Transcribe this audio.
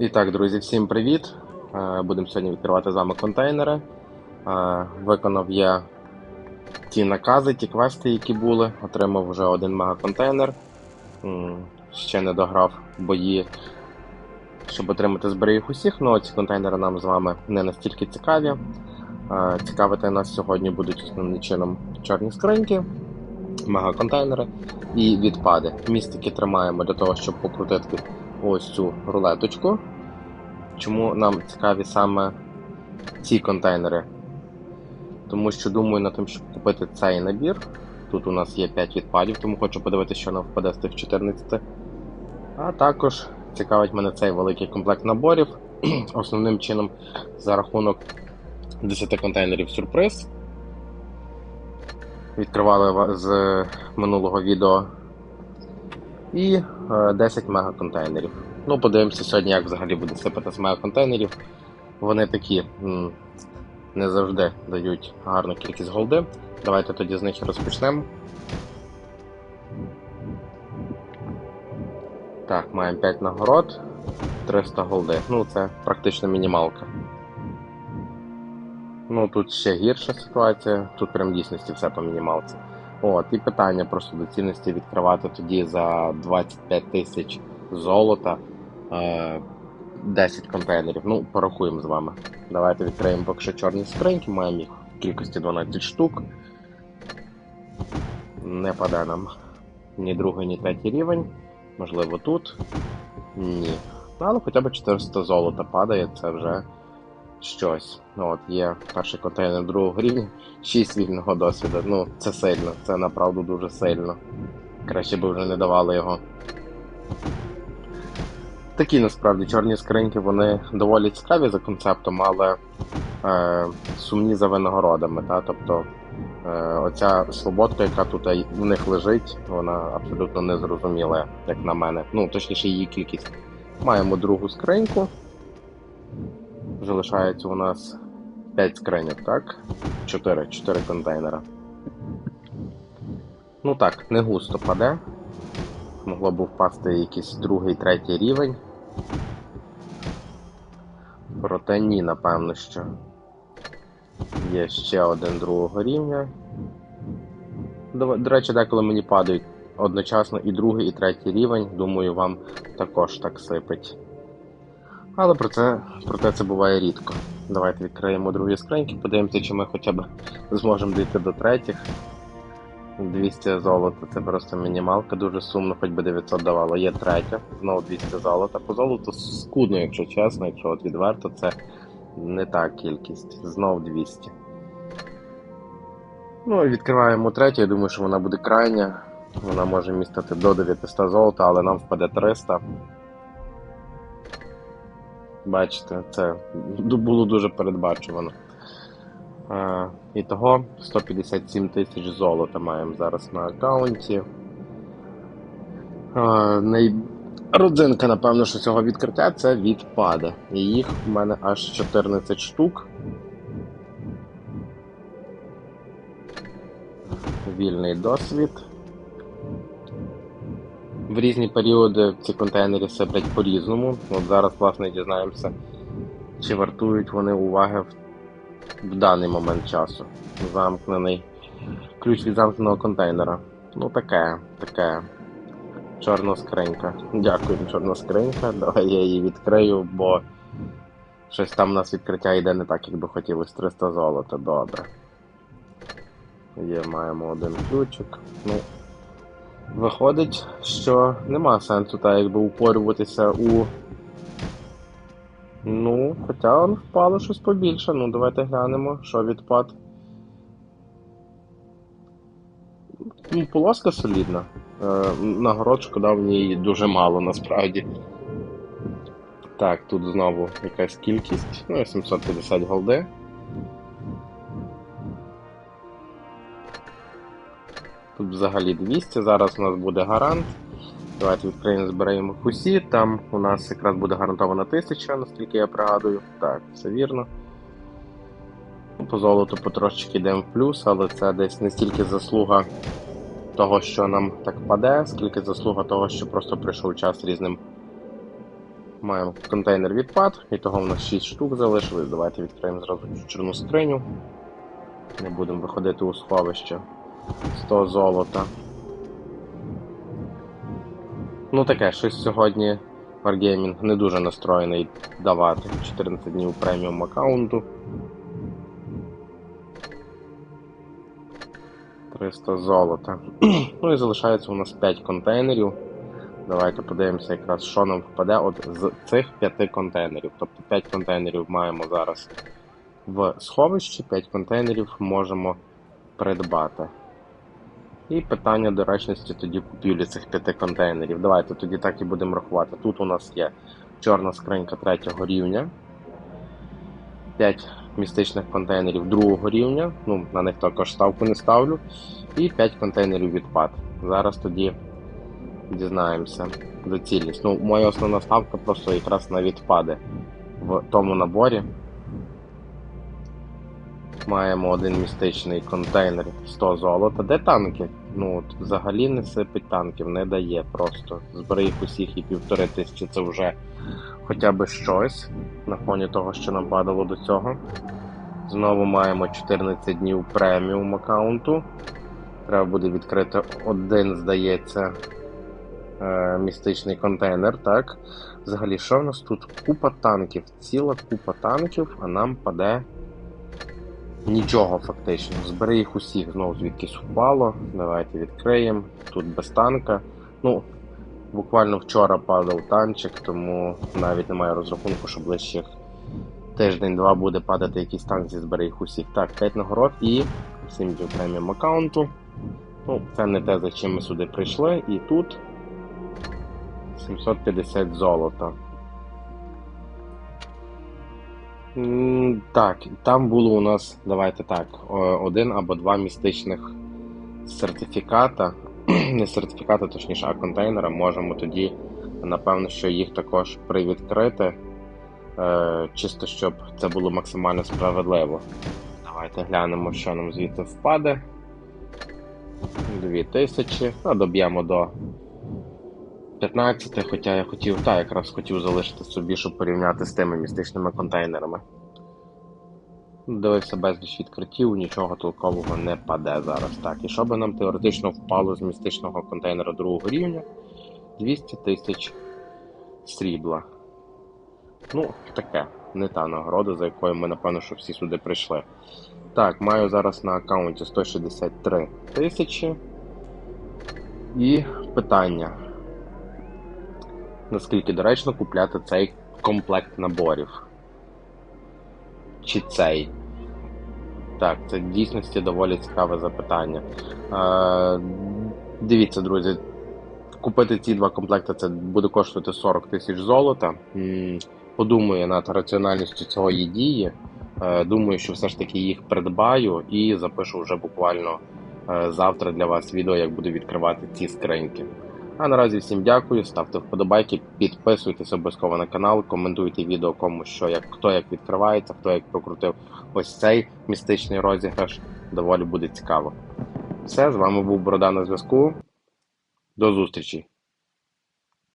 І так, друзі, всім привіт! Е, Будемо сьогодні відкривати з вами контейнери. Е, Виконав я ті накази, ті квести, які були. Отримав вже один мегаконтейнер. Ще не дограв бої, щоб отримати збери їх усіх, але ці контейнери нам з вами не настільки цікаві. Е, Цікавити нас сьогодні будуть основним чином чорні скриньки, мегаконтейнери і відпади. Містики тримаємо для того, щоб покрутити ось цю рулеточку. Чому нам цікаві саме ці контейнери? Тому що думаю над тим, щоб купити цей набір. Тут у нас є 5 відпадів, тому хочу подивитися, що нам впаде з тих 14. А також цікавить мене цей великий комплект наборів. Основним чином за рахунок 10 контейнерів сюрприз. Відкривали ва- з минулого відео. І 10 мегаконтейнерів. Ну, подивимося сьогодні, як взагалі буде сипати з мегаконтейнерів. Вони такі не завжди дають гарну кількість голди. Давайте тоді з них розпочнемо. Так, маємо 5 нагород, 300 голди. Ну, це практично мінімалка. Ну, тут ще гірша ситуація, тут прям в дійсності все по мінімалці. От, і питання просто доцільності відкривати тоді за 25 тисяч золота е, 10 контейнерів. Ну, порахуємо з вами. Давайте відкриємо поки що чорні скриньки, маємо їх в кількості 12 штук. Не паде нам ні другий, ні третій рівень. Можливо, тут. Ні. Ну, але хоча б 400 золота падає, це вже щось. Ну, от є перший контейнер другого рівня, 6 вільного досвіду. Ну, це сильно, це направду дуже сильно. Краще би вже не давали його. Такі насправді чорні скриньки, вони доволі цікаві за концептом, але е, сумні за винагородами. Та? Тобто е, оця свободка, яка тут в них лежить, вона абсолютно незрозуміла, як на мене. Ну, точніше, її кількість. Маємо другу скриньку. Залишається у нас 5 скриньок, так? 4, 4 контейнера. Ну так, не густо паде. Могло б впасти якийсь другий, третій рівень. Проте ні, напевно, що. Є ще один другого рівня. До, до речі, деколи мені падають одночасно і другий, і третій рівень. Думаю, вам також так сипить. Але про це, проте це буває рідко. Давайте відкриємо другі скриньки, подивимося, чи ми хоча б зможемо дійти до третіх. 200 золота це просто мінімалка, дуже сумно, хоч би 900 давало. Є третя, знову 200 золота. По золоту скудно, якщо чесно, якщо от відверто, це не та кількість. Знов 200. Ну і відкриваємо третю, я думаю, що вона буде крайня. Вона може містити до 900 золота, але нам впаде 300. Бачите, це було дуже передбачувано. Е, І того 157 тисяч золота маємо зараз на аккаунті. Е, най... Родзинка, напевно, що цього відкриття це відпаде. І їх в мене аж 14 штук. Вільний досвід. В різні періоди ці контейнери сиплять по-різному. От зараз, власне, дізнаємося, чи вартують вони уваги в, в даний момент часу. Замкнений ключ від замкненого контейнера. Ну таке, таке. Чорна скринька. Дякую, чорна скринька. Давай я її відкрию, бо щось там у нас відкриття йде не так, як би хотілося. 300 золота, добре. Є, маємо один ключик. Ну, Виходить, що нема сенсу так якби упорюватися у. Ну, хоча впало щось побільше. Ну, давайте глянемо, що відпад. Ну, полоска солідна. Е, нагород шкода в ній дуже мало насправді. Так, тут знову якась кількість. Ну, 750 голди. Тут взагалі 200, зараз у нас буде гарант. Давайте відкриємо, збираємо усі. Там у нас якраз буде гарантована 1000, наскільки я пригадую. Так, все вірно. По золоту потрошечки йдемо в плюс, але це десь не стільки заслуга того, що нам так паде, скільки заслуга того, що просто прийшов час різним маємо контейнер відпад, і того в нас 6 штук залишилось. Давайте відкриємо зразу чорну скриню. Не будемо виходити у сховище. 100 золота. Ну таке, щось сьогодні Wargaming не дуже настроєний давати 14 днів преміум аккаунту. 300 золота. ну і залишається у нас 5 контейнерів. Давайте подивимося якраз, що нам впаде от з цих 5 контейнерів. Тобто 5 контейнерів маємо зараз в сховищі, 5 контейнерів можемо придбати. І питання доречності тоді купівлі цих 5 контейнерів. Давайте тоді так і будемо рахувати. Тут у нас є чорна скринька третього рівня. 5 містичних контейнерів другого рівня. Ну, на них також ставку не ставлю. І 5 контейнерів відпад. Зараз тоді дізнаємося доцільність. Ну, моя основна ставка просто якраз на відпади в тому наборі. Маємо один містичний контейнер 100 золота. Де танки? Ну от взагалі не сипить танків, не дає просто. Збери їх усіх і півтори тисячі це вже хоча б щось на фоні того, що нам падало до цього. Знову маємо 14 днів преміум аккаунту. Треба буде відкрити один, здається, е, містичний контейнер. Так. Взагалі, що в нас тут? Купа танків, ціла купа танків, а нам паде нічого фактично. Збери їх усіх знову звідкись впало. Давайте відкриємо. Тут без танка. Ну, буквально вчора падав танчик, тому навіть немає розрахунку, що ближчих тиждень-два буде падати якийсь танк зі збери їх усіх. Так, 5 нагород і 7 днів аккаунту. Ну, це не те, за чим ми сюди прийшли. І тут 750 золота. Так, там було у нас, давайте так, один або два містичних сертифіката. Не сертифіката, точніше, а контейнера. Можемо тоді, напевно, що їх також привідкрити. Е, чисто щоб це було максимально справедливо. Давайте глянемо, що нам звідти впаде. 2000. Ну, доб'ємо до 15, хоча я хотів, так, якраз хотів залишити собі, щоб порівняти з тими містичними контейнерами. Дивився безліч відкриттів, нічого толкового не паде зараз. Так, і що би нам теоретично впало з містичного контейнера другого рівня? 200 тисяч срібла. Ну, таке, не та нагорода, за якою ми, напевно, що всі сюди прийшли. Так, маю зараз на аккаунті 163 тисячі. І питання. Наскільки доречно купляти цей комплект наборів? Чи цей? Так, це в дійсності доволі цікаве запитання. Е, дивіться, друзі, купити ці два комплекти це буде коштувати 40 тисяч золота. Подумаю над раціональністю цієї дії. Е, Думаю, що все ж таки їх придбаю і запишу вже буквально е, завтра для вас відео, як буду відкривати ці скриньки. А наразі всім дякую, ставте вподобайки, підписуйтесь обов'язково на канал, коментуйте відео кому що як хто як відкривається, хто як прокрутив ось цей містичний розіграш. Доволі буде цікаво. Все, з вами був Борода на зв'язку. До зустрічі!